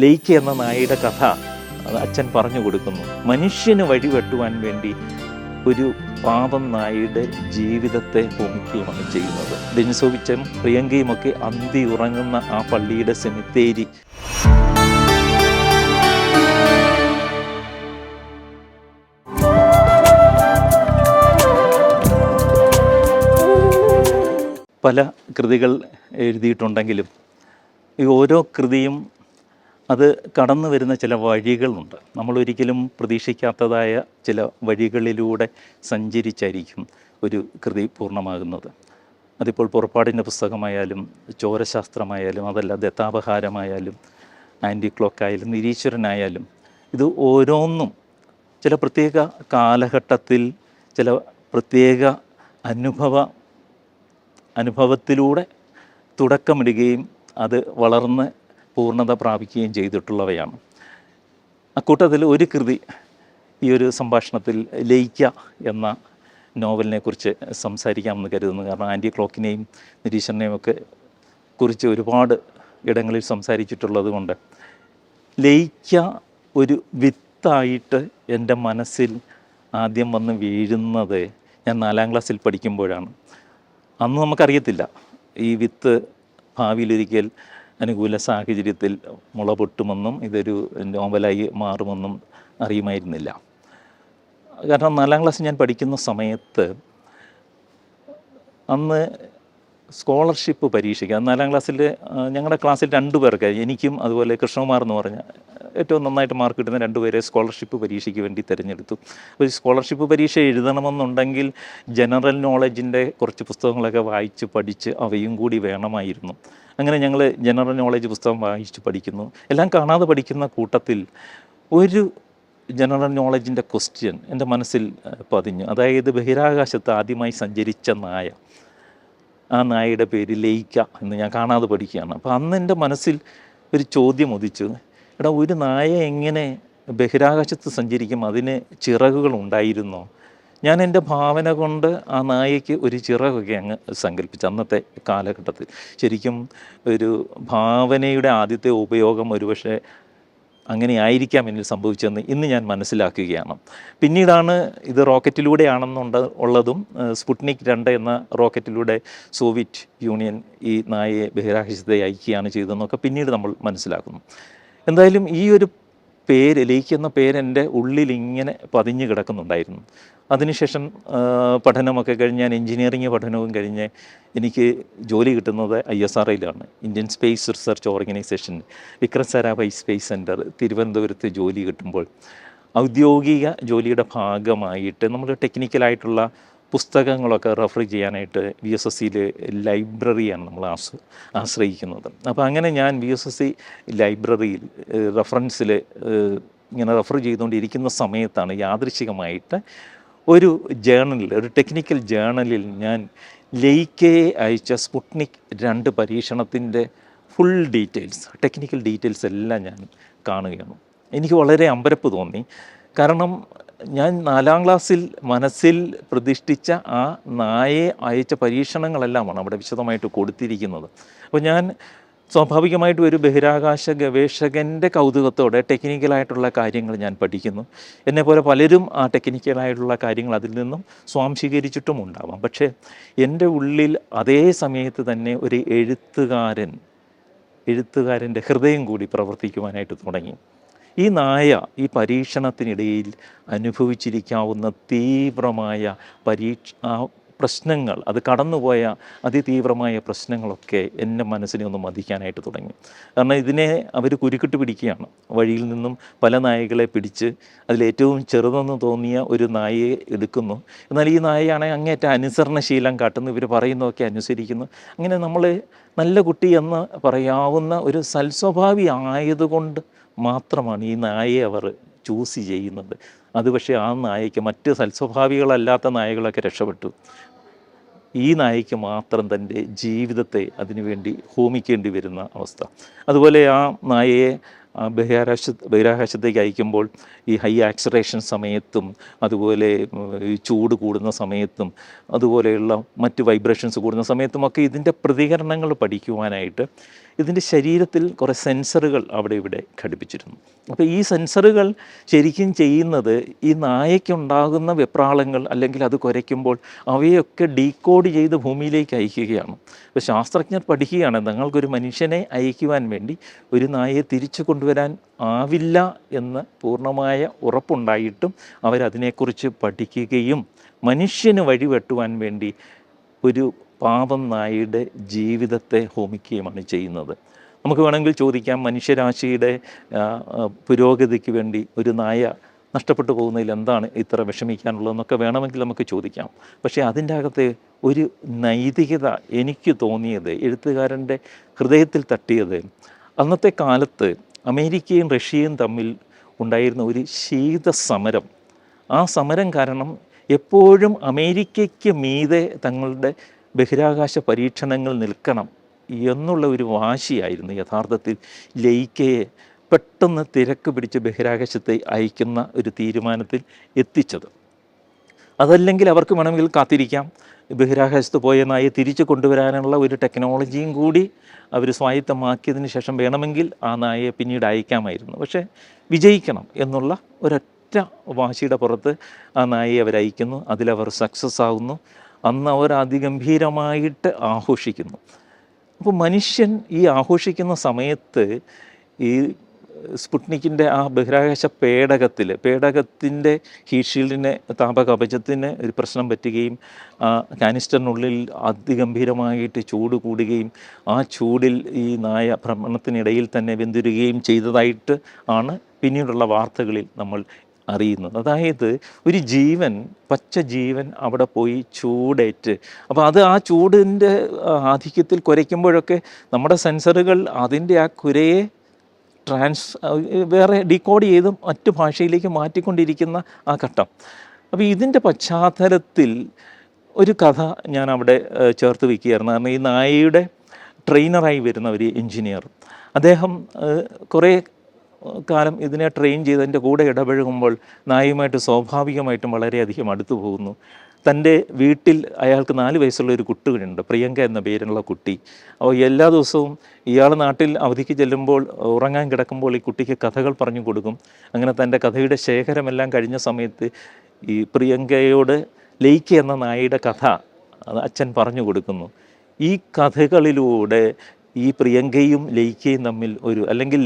Lake എന്ന നായയുടെ കഥ അച്ഛൻ പറഞ്ഞു കൊടുക്കുന്നു. മനുഷ്യന് വഴിവെട്ടുവാൻ വേണ്ടി ഒരു പാപം നായയുടെ ജീവിതത്തെ ഭൂമിക്കുകയാണ് ചെയ്യുന്നത്. ദിനസോവിച്ചും പ്രിയങ്കയും ഒക്കെ അന്തി ഉറങ്ങുന്ന ആ പള്ളിയുടെ സെമിത്തേരി. പല കൃതികൾ എഴുതിയിട്ടുണ്ടെങ്കിലും ഈ ഓരോ കൃതിയും അത് കടന്നു വരുന്ന ചില വഴികളുണ്ട്. നമ്മൾ ഒരിക്കലും പ്രതീക്ഷിക്കാത്തതായ ചില വഴികളിലൂടെ സഞ്ചരിച്ചായിരിക്കും ഒരു കൃതി പൂർണമാകുന്നത്. അതിപ്പോൾ പുറപ്പാടിന്റെ പുസ്തകമായാലും ചോരശാസ്ത്രമായാലും അതല്ല ദത്താപഹാരമായാലും ആന്റി ക്ലോക്കായാലും നിരീശ്വരനായാലും ഇത് ഓരോന്നും ചില പ്രത്യേക കാലഘട്ടത്തിൽ ചില പ്രത്യേക അനുഭവ അനുഭവത്തിലൂടെ തുടക്കമിടുകയും അത് വളർന്ന് പൂർണത പ്രാപിക്കുകയും ചെയ്തിട്ടുള്ളവയാണ്. അക്കൂട്ടത്തിൽ ഒരു കൃതി ഈ ഒരു സംഭാഷണത്തിൽ ലയിക്ക എന്ന നോവലിനെക്കുറിച്ച് സംസാരിക്കാമെന്ന് കരുതുന്നു. കാരണം ആന്റി ക്ലോക്കിനെയും നിരീശ്വരനെയും ഒക്കെ കുറിച്ച് ഒരുപാട് ഇടങ്ങളിൽ സംസാരിച്ചിട്ടുള്ളത് കൊണ്ട് ലയിക്ക ഒരു വിത്തായിട്ട് എന്റെ മനസ്സിൽ ആദ്യം വന്ന് വീഴുന്നത് ഞാൻ നാലാം ക്ലാസ്സിൽ പഠിക്കുമ്പോഴാണ്. അന്ന് നമുക്കറിയത്തില്ല ഈ വിത്ത് ഭാവിയിലൊരിക്കൽ അനുകൂല സാഹചര്യത്തിൽ മുള പൊട്ടുമെന്നും ഇതൊരു നോവലായി മാറുമെന്നും അറിയുമായിരുന്നില്ല. കാരണം നാലാം ക്ലാസ് ഞാൻ പഠിക്കുന്ന സമയത്ത് അന്ന് സ്കോളർഷിപ്പ് പരീക്ഷയ്ക്ക് നാലാം ക്ലാസ്സിൽ ഞങ്ങളുടെ ക്ലാസ്സിൽ രണ്ട് പേർക്ക് എനിക്കും അതുപോലെ കൃഷ്ണകുമാർ എന്ന് പറഞ്ഞ ഏറ്റവും നന്നായിട്ട് മാർക്ക് കിട്ടുന്ന രണ്ടുപേരെ സ്കോളർഷിപ്പ് പരീക്ഷയ്ക്ക് വേണ്ടി തിരഞ്ഞെടുത്തു. അപ്പോൾ ഈ സ്കോളർഷിപ്പ് പരീക്ഷ എഴുതണമെന്നുണ്ടെങ്കിൽ ജനറൽ നോളജിന്റെ കുറച്ച് പുസ്തകങ്ങളൊക്കെ വായിച്ച് പഠിച്ച് അവയും കൂടി വേണമായിരുന്നു. അങ്ങനെ ഞങ്ങൾ ജനറൽ നോളജ് പുസ്തകം വായിച്ച് പഠിക്കുന്നു. എല്ലാം കാണാതെ പഠിക്കുന്ന കൂട്ടത്തിൽ ഒരു ജനറൽ നോളജിന്റെ ക്വസ്റ്റ്യൻ എന്റെ മനസ്സിൽ പതിഞ്ഞു. അതായത് ബഹിരാകാശത്ത് ആദ്യമായി സഞ്ചരിച്ച നായ. ആ നായയുടെ പേര് ലയിക്ക എന്ന് ഞാൻ കാണാതെ പഠിക്കുകയാണ്. അപ്പോൾ അന്ന് എന്റെ മനസ്സിൽ ഒരു ചോദ്യം ഉദിച്ചു. എടാ ഒരു നായ എങ്ങനെ ബഹിരാകാശത്ത് സഞ്ചരിക്കും? അതിന് ചിറകുകൾ ഉണ്ടായിരുന്നോ? ഞാൻ എന്റെ ഭാവന കൊണ്ട് ആ നായയ്ക്ക് ഒരു ചിറകൊക്കെ അങ്ങ് സങ്കല്പിച്ചു അന്നത്തെ കാലഘട്ടത്തിൽ. ശരിക്കും ഒരു ഭാവനയുടെ ആദ്യത്തെ ഉപയോഗം ഒരുപക്ഷെ അങ്ങനെ ആയിരിക്കാം എന്നിൽ സംഭവിച്ചതെന്ന് ഇന്ന് ഞാൻ മനസ്സിലാക്കുകയാണ്. പിന്നീടാണ് ഇത് റോക്കറ്റിലൂടെയാണെന്നുണ്ട് ഉള്ളതും സ്പുട്നിക് രണ്ട് എന്ന റോക്കറ്റിലൂടെ സോവിയറ്റ് യൂണിയൻ ഈ നായയെ ബഹിരാകാശത്തെ അയക്കുകയാണ് ചെയ്തതെന്നൊക്കെ പിന്നീട് നമ്മൾ മനസ്സിലാക്കുന്നു. എന്തായാലും ഈ ഒരു പേര് ലേക്ക് എന്ന പേര് എന്റെ ഉള്ളിൽ ഇങ്ങനെ പതിഞ്ഞു കിടക്കുന്നുണ്ടായിരുന്നു. അതിനുശേഷം പഠനമൊക്കെ കഴിഞ്ഞ് ഞാൻ എൻജിനീയറിംഗ് പഠനവും കഴിഞ്ഞ് എനിക്ക് ജോലി കിട്ടുന്നത് I S R ഐയിലാണ്. Indian Space Research Organisation Vikram Sarabhai Space Centre തിരുവനന്തപുരത്ത് ജോലി കിട്ടുമ്പോൾ ഔദ്യോഗിക ജോലിയുടെ ഭാഗമായിട്ട് നമ്മൾ ടെക്നിക്കലായിട്ടുള്ള പുസ്തകങ്ങളൊക്കെ റെഫർ ചെയ്യാനായിട്ട് വി എസ് എസ് സിയിൽ ലൈബ്രറിയാണ് നമ്മൾ ആശ്ര ആശ്രയിക്കുന്നത്. അപ്പോൾ അങ്ങനെ ഞാൻ വി എസ് എസ് സി ലൈബ്രറിയിൽ റെഫറൻസിൽ ഇങ്ങനെ റെഫർ ചെയ്തുകൊണ്ടിരിക്കുന്ന സമയത്താണ് യാദൃശികമായിട്ട് ഒരു ജേണലിൽ ഒരു ടെക്നിക്കൽ ജേണലിൽ ഞാൻ ലെയ്ക്കയെ അയച്ച സ്പുട്നിക് രണ്ട് പരീക്ഷണത്തിന്റെ ഫുൾ ഡീറ്റെയിൽസ് ടെക്നിക്കൽ ഡീറ്റെയിൽസ് എല്ലാം ഞാൻ കാണുകയാണ്. എനിക്ക് വളരെ അമ്പരപ്പ് തോന്നി. കാരണം ഞാൻ നാലാം ക്ലാസ്സിൽ മനസ്സിൽ പ്രതിഷ്ഠിച്ച ആ നായെ അയച്ച പരീക്ഷണങ്ങളെല്ലാമാണ് അവിടെ വിശദമായിട്ട് കൊടുത്തിരിക്കുന്നത്. അപ്പോൾ ഞാൻ സ്വാഭാവികമായിട്ടും ഒരു ബഹിരാകാശ ഗവേഷകന്റെ കൗതുകത്തോടെ ടെക്നിക്കലായിട്ടുള്ള കാര്യങ്ങൾ ഞാൻ പഠിക്കുന്നു. എന്നെപ്പോലെ പലരും ആ ടെക്നിക്കലായിട്ടുള്ള കാര്യങ്ങൾ അതിൽ നിന്നും സ്വാംശീകരിച്ചിട്ടും ഉണ്ടാവാം. പക്ഷേ എന്റെ ഉള്ളിൽ അതേ സമയത്ത് തന്നെ ഒരു എഴുത്തുകാരൻ എഴുത്തുകാരന്റെ ഹൃദയം കൂടി പ്രവർത്തിക്കുവാനായിട്ട് തുടങ്ങി. ഈ നായ ഈ പരീക്ഷണത്തിനിടയിൽ അനുഭവിച്ചിരിക്കാവുന്ന തീവ്രമായ പരീക്ഷ പ്രശ്നങ്ങൾ അത് കടന്നുപോയ അതിതീവ്രമായ പ്രശ്നങ്ങളൊക്കെ എന്റെ മനസ്സിനെ ഒന്ന് മതിക്കാനായിട്ട് തുടങ്ങി. കാരണം ഇതിനെ അവർ കുരുക്കിട്ട് പിടിക്കുകയാണ്. വഴിയിൽ നിന്നും പല നായകളെ പിടിച്ച് അതിലേറ്റവും ചെറുതെന്ന് തോന്നിയ ഒരു നായയെ എടുക്കുന്നു. എന്നാൽ ഈ നായയാണെങ്കിൽ അങ്ങേറ്റ അനുസരണശീലം കാട്ടുന്നു. ഇവർ പറയുന്നതൊക്കെ അനുസരിക്കുന്നു. അങ്ങനെ നമ്മൾ നല്ല കുട്ടി എന്ന് പറയാവുന്ന ഒരു സൽസ്വഭാവി ആയതുകൊണ്ട് മാത്രമാണ് ഈ നായയെ അവർ ചൂസ് ചെയ്യുന്നത്. അത് പക്ഷേ ആ നായയ്ക്ക് മറ്റ് സൽസ്വഭാവികളല്ലാത്ത നായകളൊക്കെ രക്ഷപ്പെട്ടു. ഈ നായയ്ക്ക് മാത്രം തന്റെ ജീവിതത്തെ അതിനുവേണ്ടി ഹോമിക്കേണ്ടി വരുന്ന അവസ്ഥ. അതുപോലെ ആ നായയെ ബഹിരാകാശ ബഹിരാകാശത്തേക്ക് അയക്കുമ്പോൾ ഈ ഹൈ ആക്സറേഷൻ സമയത്തും അതുപോലെ ഈ ചൂട് കൂടുന്ന സമയത്തും അതുപോലെയുള്ള മറ്റ് വൈബ്രേഷൻസ് കൂടുന്ന സമയത്തുമൊക്കെ ഇതിന്റെ പ്രതികരണങ്ങൾ പഠിക്കുവാനായിട്ട് ഇതിന്റെ ശരീരത്തിൽ കുറേ സെൻസറുകൾ അവിടെ ഇവിടെ ഘടിപ്പിച്ചിരുന്നു. അപ്പോൾ ഈ സെൻസറുകൾ ശരിക്കും ചെയ്യുന്നത് ഈ നായയ്ക്കുണ്ടാകുന്ന വെപ്രാളങ്ങൾ അല്ലെങ്കിൽ അത് കുരയ്ക്കുമ്പോൾ അവയൊക്കെ ഡീകോഡ് ചെയ്ത് ഭൂമിയിലേക്ക് അയക്കുകയാണ്. അപ്പോൾ ശാസ്ത്രജ്ഞർ പഠിക്കുകയാണ് തങ്ങൾക്കൊരു മനുഷ്യനെ അയക്കുവാൻ വേണ്ടി ഒരു നായയെ തിരിച്ചു കൊണ്ടുവരാൻ ആവില്ല എന്ന് പൂർണമായ ഉറപ്പുണ്ടായിട്ടും അവരതിനെക്കുറിച്ച് പഠിക്കുകയും മനുഷ്യന് വഴിവെട്ടുവാൻ വേണ്ടി ഒരു പാപം നായയുടെ ജീവിതത്തെ ഹോമിക്കുകയുമാണ് ചെയ്യുന്നത്. നമുക്ക് വേണമെങ്കിൽ ചോദിക്കാം മനുഷ്യരാശിയുടെ പുരോഗതിക്ക് വേണ്ടി ഒരു നായ നഷ്ടപ്പെട്ടു പോകുന്നതിൽ എന്താണ് ഇത്ര വിഷമിക്കാനുള്ളതെന്നൊക്കെ വേണമെങ്കിൽ നമുക്ക് ചോദിക്കാം. പക്ഷേ അതിന്റെ അകത്തെ ഒരു നൈതികത എനിക്ക് തോന്നിയത് എഴുത്തുകാരന്റെ ഹൃദയത്തിൽ തട്ടിയത് അന്നത്തെ കാലത്ത് അമേരിക്കയും റഷ്യയും തമ്മിൽ ഉണ്ടായിരുന്ന ഒരു ശീതസമരം ആ സമരം കാരണം എപ്പോഴും അമേരിക്കയ്ക്ക് മീതെ തങ്ങളുടെ ബഹിരാകാശ പരീക്ഷണങ്ങൾ നിൽക്കണം എന്നുള്ള ഒരു വാശിയായിരുന്നു യഥാർത്ഥത്തിൽ ലയിക്കയെ പെട്ടെന്ന് തിരക്ക് പിടിച്ച് ബഹിരാകാശത്തെ അയക്കുന്ന ഒരു തീരുമാനത്തിൽ എത്തിച്ചത്. അതല്ലെങ്കിൽ അവർക്ക് വേണമെങ്കിൽ കാത്തിരിക്കാം. ബഹിരാകാശത്ത് പോയ നായെ തിരിച്ചു കൊണ്ടുവരാനുള്ള ഒരു ടെക്നോളജിയും കൂടി അവർ സ്വായത്തമാക്കിയതിന് ശേഷം വേണമെങ്കിൽ ആ നായയെ പിന്നീട് അയക്കാമായിരുന്നു. പക്ഷേ വിജയിക്കണം എന്നുള്ള ഒരൊറ്റ വാശിയുടെ പുറത്ത് ആ നായയെ അവരയക്കുന്നു അതിലവർ സക്സസ് ആകുന്നു അന്ന് അവർ അതിഗംഭീരമായിട്ട് ആഘോഷിക്കുന്നു. അപ്പോൾ മനുഷ്യൻ ഈ ആഘോഷിക്കുന്ന സമയത്ത് ഈ സ്പുട്നിക്കിന്റെ ആ ബഹിരാകാശ പേടകത്തിൽ പേടകത്തിന്റെ ഹീറ്റ് താപ താപകവചത്തിന് ഒരു പ്രശ്നം പറ്റുകയും ആ കാനിസ്റ്ററിനുള്ളിൽ അതിഗംഭീരമായിട്ട് ചൂട് കൂടുകയും ആ ചൂടിൽ ഈ നായ ഭ്രമണത്തിനിടയിൽ തന്നെ വെന്തുരുകയും ചെയ്തതായിട്ട് ആണ് പിന്നീടുള്ള വാർത്തകളിൽ നമ്മൾ അറിയുന്നത്. അതായത് ഒരു ജീവൻ പച്ച ജീവൻ അവിടെ പോയി ചൂടേറ്റ്. അപ്പോൾ അത് ആ ചൂടിന്റെ ആധിക്യത്തിൽ കുരയ്ക്കുമ്പോഴൊക്കെ നമ്മുടെ സെൻസറുകൾ അതിന്റെ ആ കുരയെ ട്രാൻസ് വേറെ ഡീകോഡ് ചെയ്ത് മറ്റു ഭാഷയിലേക്ക് മാറ്റിക്കൊണ്ടിരിക്കുന്ന ആ ഘട്ടം. അപ്പോൾ ഇതിന്റെ പശ്ചാത്തലത്തിൽ ഒരു കഥ ഞാൻ അവിടെ ചേർത്ത് വയ്ക്കുകയായിരുന്നു കാരണം ഈ നായയുടെ ട്രെയിനറായി വരുന്ന ഒരു എഞ്ചിനീയർ. അദ്ദേഹം കുറേ കാലം ഇതിനെ ട്രെയിൻ ചെയ്ത് എന്റെ കൂടെ ഇടപഴകുമ്പോൾ നായയുമായിട്ട് സ്വാഭാവികമായിട്ടും വളരെയധികം അടുത്തു പോകുന്നു. തന്റെ വീട്ടിൽ അയാൾക്ക് നാല് വയസ്സുള്ള ഒരു കുട്ടിയുണ്ട് പ്രിയങ്ക എന്ന പേരുള്ള കുട്ടി. അപ്പോൾ എല്ലാ ദിവസവും ഇയാൾ നാട്ടിൽ അവധിക്ക് ചെല്ലുമ്പോൾ ഉറങ്ങാൻ കിടക്കുമ്പോൾ ഈ കുട്ടിക്ക് കഥകൾ പറഞ്ഞു കൊടുക്കും. അങ്ങനെ തന്റെ കഥയുടെ ശേഖരമെല്ലാം കഴിഞ്ഞ സമയത്ത് ഈ പ്രിയങ്കയോട് ലയിക്ക എന്ന നായയുടെ കഥ അച്ഛൻ പറഞ്ഞു കൊടുക്കുന്നു. ഈ കഥകളിലൂടെ ഈ പ്രിയങ്കയും ലയിക്കയും തമ്മിൽ ഒരു അല്ലെങ്കിൽ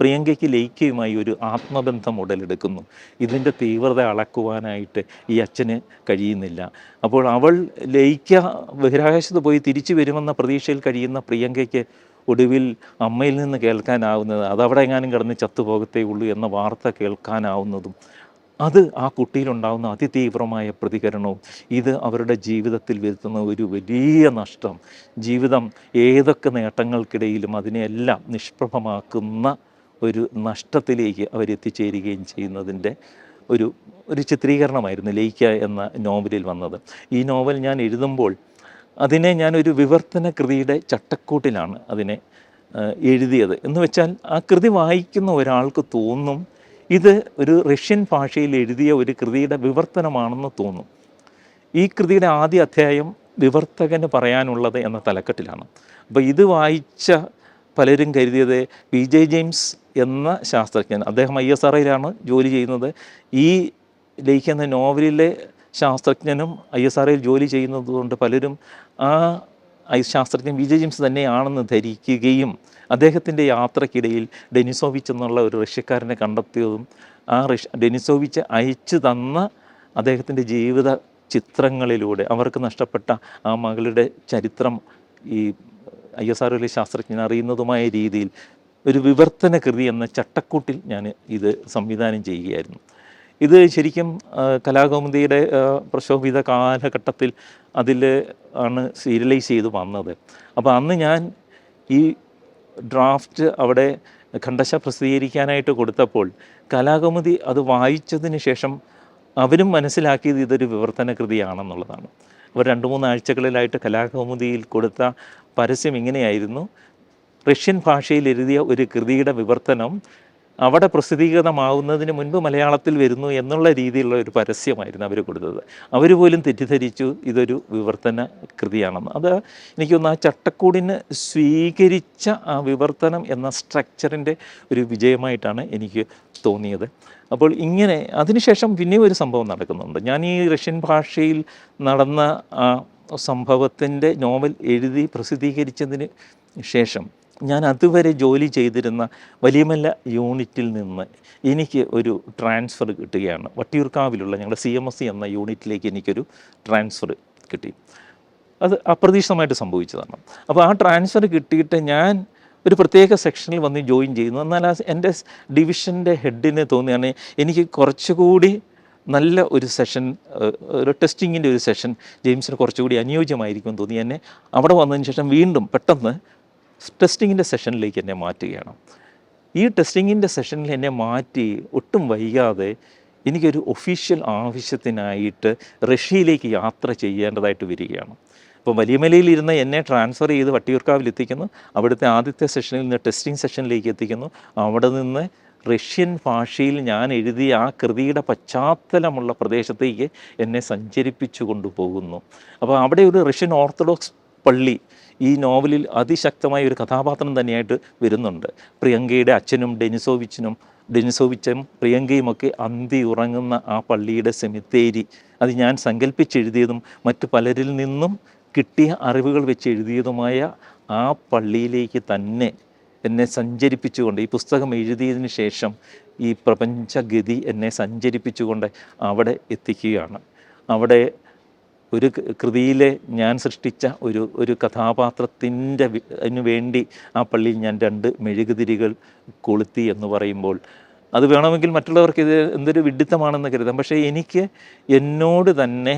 പ്രിയങ്കയ്ക്ക് ലയിക്കയുമായി ഒരു ആത്മബന്ധം ഉടലെടുക്കുന്നു. ഇതിന്റെ തീവ്രത അളക്കുവാനായിട്ട് ഈ അച്ഛന് കഴിയുന്നില്ല. അപ്പോൾ അവൾ ലയിക്ക ബഹിരാകാശത്ത് പോയി തിരിച്ചു വരുമെന്ന പ്രതീക്ഷയിൽ കഴിയുന്ന പ്രിയങ്കയ്ക്ക് ഒടുവിൽ അമ്മയിൽ നിന്ന് കേൾക്കാനാവുന്നത് അതവിടെ എങ്ങാനും കിടന്ന് ചത്തുപോകത്തേ ഉള്ളൂ എന്ന വാർത്ത കേൾക്കാനാവുന്നതും അത് ആ കുട്ടിയിലുണ്ടാകുന്ന അതിതീവ്രമായ പ്രതികരണവും ഇത് അവരുടെ ജീവിതത്തിൽ വരുത്തുന്ന ഒരു വലിയ നഷ്ടം. ജീവിതം ഏതൊക്കെ നേട്ടങ്ങൾക്കിടയിലും അതിനെയെല്ലാം നിഷ്പ്രഭമാക്കുന്ന ഒരു നഷ്ടത്തിലേക്ക് അവരെത്തിച്ചേരുകയും ചെയ്യുന്നതിന്റെ ഒരു ഒരു ചിത്രീകരണമായിരുന്നു ലയിക്ക എന്ന നോവലിൽ വന്നത്. ഈ നോവൽ ഞാൻ എഴുതുമ്പോൾ അതിനെ ഞാനൊരു വിവർത്തന കൃതിയുടെ ചട്ടക്കൂട്ടിലാണ് അതിനെ എഴുതിയത്. എന്ന് വെച്ചാൽ ആ കൃതി വായിക്കുന്ന ഒരാൾക്ക് തോന്നും ഇത് ഒരു റഷ്യൻ ഭാഷയിൽ എഴുതിയ ഒരു കൃതിയുടെ വിവർത്തനമാണെന്ന് തോന്നും. ഈ കൃതിയുടെ ആദ്യ അധ്യായം വിവർത്തകന് പറയാനുള്ളത് എന്ന തലക്കെട്ടിലാണ്. അപ്പോൾ ഇത് വായിച്ച പലരും കരുതിയത് പി ജെ ജെയിംസ് എന്ന ശാസ്ത്രജ്ഞൻ അദ്ദേഹം ഐ എസ് ആർഐയിലാണ് ജോലി ചെയ്യുന്നത്. ഈ ലയിക്കുന്ന നോവലിലെ ശാസ്ത്രജ്ഞനും ഐ എസ് ആർഐയിൽ ജോലി ചെയ്യുന്നതുകൊണ്ട് പലരും ആ ഐ ശാസ്ത്രജ്ഞൻ വിജയ് ജിംസ് തന്നെയാണെന്ന് ധരിക്കുകയും അദ്ദേഹത്തിന്റെ യാത്രക്കിടയിൽ ഡെനിസോവിച്ച് എന്നുള്ള ഒരു റഷ്യക്കാരനെ കണ്ടെത്തിയതും ആ റഷ്യ ഡെനിസോവിച്ച് അയച്ചു തന്ന അദ്ദേഹത്തിന്റെ ജീവിത ചിത്രങ്ങളിലൂടെ അവർക്ക് നഷ്ടപ്പെട്ട ആ മകളുടെ ചരിത്രം ഈ ഐ എസ് ആർ ശാസ്ത്രജ്ഞൻ അറിയുന്നതുമായ രീതിയിൽ ഒരു വിവർത്തന കൃതി എന്ന ചട്ടക്കൂട്ടിൽ ഞാൻ ഇത് സംവിധാനം ചെയ്യുകയായിരുന്നു. ഇത് ശരിക്കും കലാകൗമുദിയുടെ പ്രശോഭിത കാലഘട്ടത്തിൽ അതിൽ ആണ് സീരിയലൈസ് ചെയ്ത് വന്നത്. അപ്പോൾ അന്ന് ഞാൻ ഈ ഡ്രാഫ്റ്റ് അവിടെ ഖണ്ഡശ പ്രസിദ്ധീകരിക്കാനായിട്ട് കൊടുത്തപ്പോൾ കലാകൗമുദി അത് വായിച്ചതിന് ശേഷം അവരും മനസ്സിലാക്കിയത് ഇതൊരു വിവർത്തന കൃതിയാണെന്നുള്ളതാണ്. അവർ രണ്ട് മൂന്ന് ആഴ്ചകളിലായിട്ട് കലാകൗമുദിയിൽ കൊടുത്ത പരസ്യം ഇങ്ങനെയായിരുന്നു. റഷ്യൻ ഭാഷയിൽ എഴുതിയ ഒരു കൃതിയുടെ വിവർത്തനം അവിടെ പ്രസിദ്ധീകൃതമാവുന്നതിന് മുൻപ് മലയാളത്തിൽ വരുന്നു എന്നുള്ള രീതിയിലുള്ള ഒരു പരസ്യമായിരുന്നു അവർ കൊടുത്തത്. അവർ പോലും തെറ്റിദ്ധരിച്ചു ഇതൊരു വിവർത്തന കൃതിയാണെന്ന്. അത് എനിക്കൊന്ന് ആ ചട്ടക്കൂടിന് സ്വീകരിച്ച ആ വിവർത്തനം എന്ന സ്ട്രക്ചറിന്റെ ഒരു വിജയമായിട്ടാണ് എനിക്ക് തോന്നിയത്. അപ്പോൾ ഇങ്ങനെ അതിനുശേഷം പിന്നെയും ഒരു സംഭവം നടക്കുന്നുണ്ട്. ഞാൻ ഈ റഷ്യൻ ഭാഷയിൽ നടന്ന ആ സംഭവത്തിന്റെ നോവൽ എഴുതി പ്രസിദ്ധീകരിച്ചതിന് ശേഷം ഞാൻ അതുവരെ ജോലി ചെയ്തിരുന്ന വലിയമല്ല യൂണിറ്റിൽ നിന്ന് എനിക്ക് ഒരു ട്രാൻസ്ഫർ കിട്ടുകയാണ്. വട്ടിയൂർക്കാവിലുള്ള ഞങ്ങളുടെ സി എം എസ് സി എന്ന യൂണിറ്റിലേക്ക് എനിക്കൊരു ട്രാൻസ്ഫർ കിട്ടി. അത് അപ്രതീക്ഷിതമായിട്ട് സംഭവിച്ചതാണ്. അപ്പോൾ ആ ട്രാൻസ്ഫർ കിട്ടിയിട്ട് ഞാൻ ഒരു പ്രത്യേക സെക്ഷനിൽ വന്ന് ജോയിൻ ചെയ്യുന്നു. എന്നാൽ ആ എന്റെ ഡിവിഷന്റെ ഹെഡിന് തോന്നിയാണ് എനിക്ക് കുറച്ചുകൂടി നല്ല ഒരു സെഷൻ ഒരു ടെസ്റ്റിങ്ങിന്റെ ഒരു സെഷൻ ജെയിംസിന് കുറച്ചുകൂടി അനുയോജ്യമായിരിക്കും തോന്നി. എന്നെ അവിടെ വന്നതിന് ശേഷം വീണ്ടും പെട്ടെന്ന് ടെസ്റ്റിങ്ങിന്റെ സെഷനിലേക്ക് എന്നെ മാറ്റുകയാണ്. ഈ ടെസ്റ്റിങ്ങിന്റെ സെഷനിൽ എന്നെ മാറ്റി ഒട്ടും വൈകാതെ എനിക്കൊരു ഒഫീഷ്യൽ ആവശ്യത്തിനായിട്ട് റഷ്യയിലേക്ക് യാത്ര ചെയ്യേണ്ടതായിട്ട് വരികയാണ്. അപ്പോൾ വലിയമലയിലിരുന്ന് എന്നെ ട്രാൻസ്ഫർ ചെയ്ത് വട്ടിയൂർക്കാവിൽ എത്തിക്കുന്നു. അവിടുത്തെ ആദ്യത്തെ സെഷനിൽ നിന്ന് ടെസ്റ്റിംഗ് സെഷനിലേക്ക് എത്തിക്കുന്നു. അവിടെ നിന്ന് റഷ്യൻ ഭാഷയിൽ ഞാൻ എഴുതിയ ആ കൃതിയുടെ പശ്ചാത്തലമുള്ള പ്രദേശത്തേക്ക് എന്നെ സഞ്ചരിപ്പിച്ചു കൊണ്ടുപോകുന്നു. അപ്പോൾ അവിടെ ഒരു റഷ്യൻ ഓർത്തഡോക്സ് പള്ളി ഈ നോവലിൽ അതിശക്തമായ ഒരു കഥാപാത്രം തന്നെയായിട്ട് വരുന്നുണ്ട്. പ്രിയങ്കയുടെ അച്ഛനും ഡെനിസോവിച്ചനും ഡെനിസോവിച്ചും പ്രിയങ്കയുമൊക്കെ അന്തി ഉറങ്ങുന്ന ആ പള്ളിയുടെ സെമിത്തേരി. അത് ഞാൻ സങ്കല്പിച്ചെഴുതിയതും മറ്റു പലരിൽ നിന്നും കിട്ടിയ അറിവുകൾ വെച്ച് എഴുതിയതുമായ ആ പള്ളിയിലേക്ക് തന്നെ എന്നെ സഞ്ചരിപ്പിച്ചുകൊണ്ട് ഈ പുസ്തകം എഴുതിയതിന് ശേഷം ഈ പ്രപഞ്ചഗതി എന്നെ സഞ്ചരിപ്പിച്ചുകൊണ്ട് അവിടെ എത്തിക്കുകയാണ്. അവിടെ ഒരു കൃതിയിലെ ഞാൻ സൃഷ്ടിച്ച ഒരു ഒരു കഥാപാത്രത്തിന്റെ അതിനു വേണ്ടി ആ പള്ളിയിൽ ഞാൻ രണ്ട് മെഴുകുതിരികൾ കൊളുത്തി എന്ന് പറയുമ്പോൾ അത് വേണമെങ്കിൽ മറ്റുള്ളവർക്ക് ഇത് എന്തൊരു വിഡിത്തമാണെന്ന് കരുതാം. പക്ഷേ എനിക്ക് എന്നോട് തന്നെ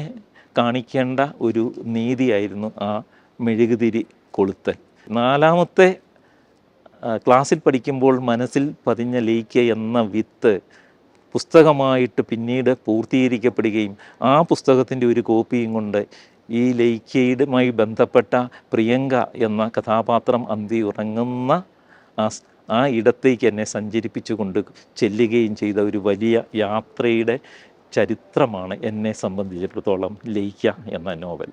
കാണിക്കേണ്ട ഒരു നീതിയായിരുന്നു ആ മെഴുകുതിരി കൊളുത്തൽ. നാലാമത്തെ ക്ലാസ്സിൽ പഠിക്കുമ്പോൾ മനസ്സിൽ പതിഞ്ഞ ലയിക്കുക എന്ന വിത്ത് പുസ്തകമായിട്ട് പിന്നീട് പൂർത്തീകരിക്കപ്പെടുകയും ആ പുസ്തകത്തിന്റെ ഒരു കോപ്പിയും കൊണ്ട് ഈ ലൈക്കയുമായി ബന്ധപ്പെട്ട പ്രിയങ്ക എന്ന കഥാപാത്രം അന്തി ഉറങ്ങുന്ന ആ ആ ഇടത്തേക്ക് എന്നെ സഞ്ചരിപ്പിച്ചു കൊണ്ട് ചെല്ലുകയും ചെയ്ത ഒരു വലിയ യാത്രയുടെ ചരിത്രമാണ് എന്നെ സംബന്ധിച്ചിടത്തോളം ലയിക്ക എന്ന നോവൽ.